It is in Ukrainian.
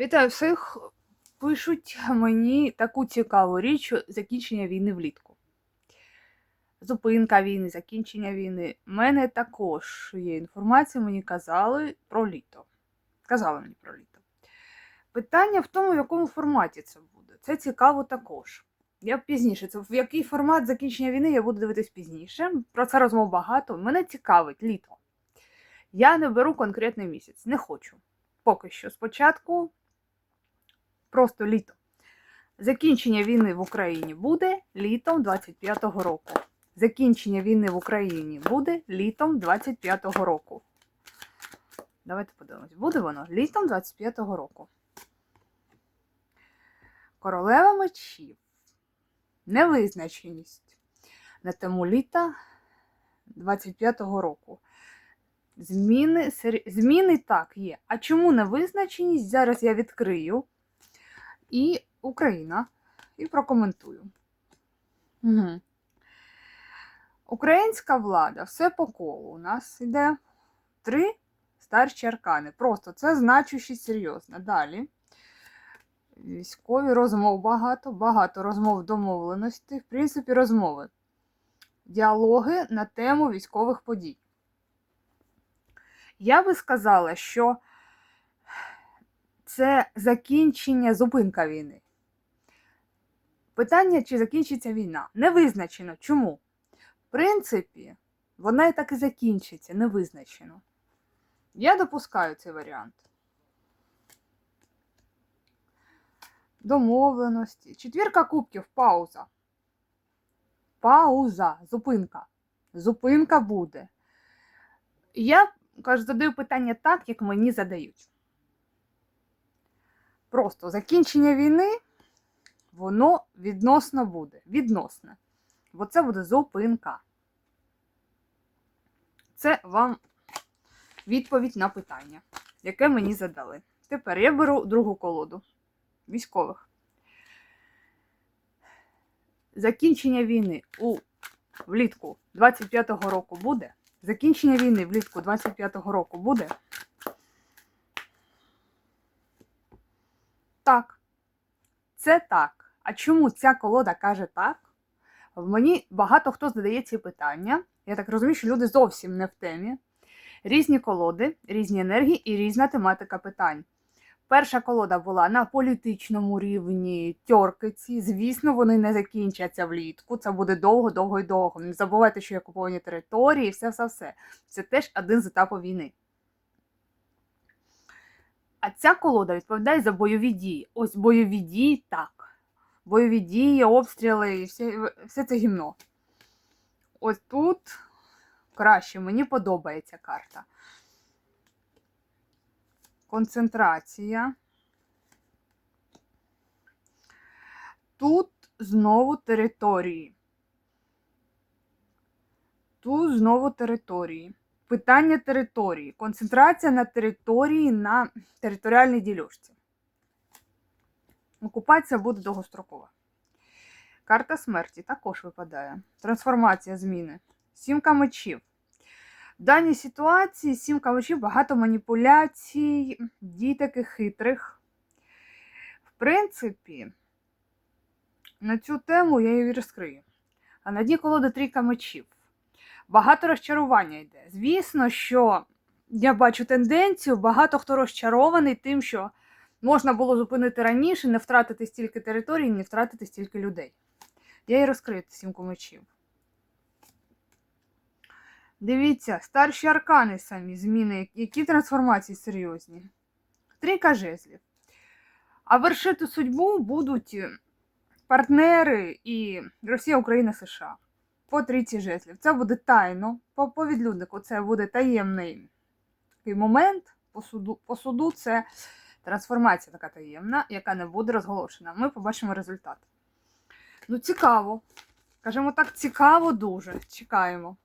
Вітаю всіх. Пишуть мені таку цікаву річ закінчення війни влітку. Зупинка війни, закінчення війни. У мене також є інформація, мені казали про літо. Казали мені про літо. Питання в тому, в якому форматі це буде. Це цікаво також. Я пізніше, це в який формат закінчення війни я буду дивитись пізніше. Про це розмов багато. Мене цікавить літо. Я не беру конкретний місяць, не хочу. Поки що. Спочатку просто літо. Закінчення війни в Україні буде літом 25-го року. Закінчення війни в Україні буде літом 25-го року. Давайте подивимось. Буде воно літом 25-го року. Королева мечів. Невизначеність на тему літа 25-го року. Зміни, зміни так є. А чому невизначеність? Зараз я відкрию і Україна і прокоментую. Угу. Українська влада, все по колу. У нас йде три старші аркани. Просто це значущість серйозно. Далі. Військові розмов багато, багато розмов домовленостей, в принципі, розмови. Діалоги на тему військових подій. Я би сказала, що це закінчення зупинка війни. Питання, чи закінчиться війна, не визначено. Чому? В принципі, вона і так і закінчиться, не визначено. Я допускаю цей варіант. Домовленості. Четвірка кубків, пауза. Пауза, зупинка. Зупинка буде. Я кажу, задаю питання так, як мені задають. Просто закінчення війни, воно відносно буде. Відносно. Бо це буде зупинка. Це вам відповідь на питання, яке мені задали. Тепер я беру другу колоду військових. Закінчення війни у влітку 25-го року буде. Закінчення війни влітку 25-го року буде. Так. Це так. А чому ця колода каже так? Мені багато хто задає ці питання. Я так розумію, що люди зовсім не в темі. Різні колоди, різні енергії і різна тематика питань. Перша колода була на політичному рівні тьоркиці. Звісно, вони не закінчаться влітку. Це буде довго, довго і довго. Не забувайте, що є окуповані території, і все, все, все. Це теж один з етапів війни. А ця колода відповідає за бойові дії. Ось бойові дії так. Бойові дії, обстріли і все, все це гімно. Ось тут краще, мені подобається карта. Концентрація. Тут знову території. Тут знову території. Питання території. Концентрація на території на територіальній ділюшці. Окупація буде довгострокова. Карта смерті також випадає. Трансформація зміни. Сімка мечів. В даній ситуації сімка мечів багато маніпуляцій, дій таких хитрих. В принципі, на цю тему я її розкрию. А на дні колоди трійка мечів. Багато розчарування йде. Звісно, що я бачу тенденцію, багато хто розчарований тим, що можна було зупинити раніше, не втратити стільки територій, не втратити стільки людей. Я її розкрию сімку мечів. Дивіться, старші аркани самі зміни, які трансформації серйозні. Трійка жезлів. А вершити судьбу будуть партнери і Росія, Україна, США. По трійці жезлів. Це буде тайно. По, по відлюднику це буде таємний такий момент. По суду, по суду це трансформація така таємна, яка не буде розголошена. Ми побачимо результат. Ну, цікаво. Кажемо так, цікаво дуже. Чекаємо.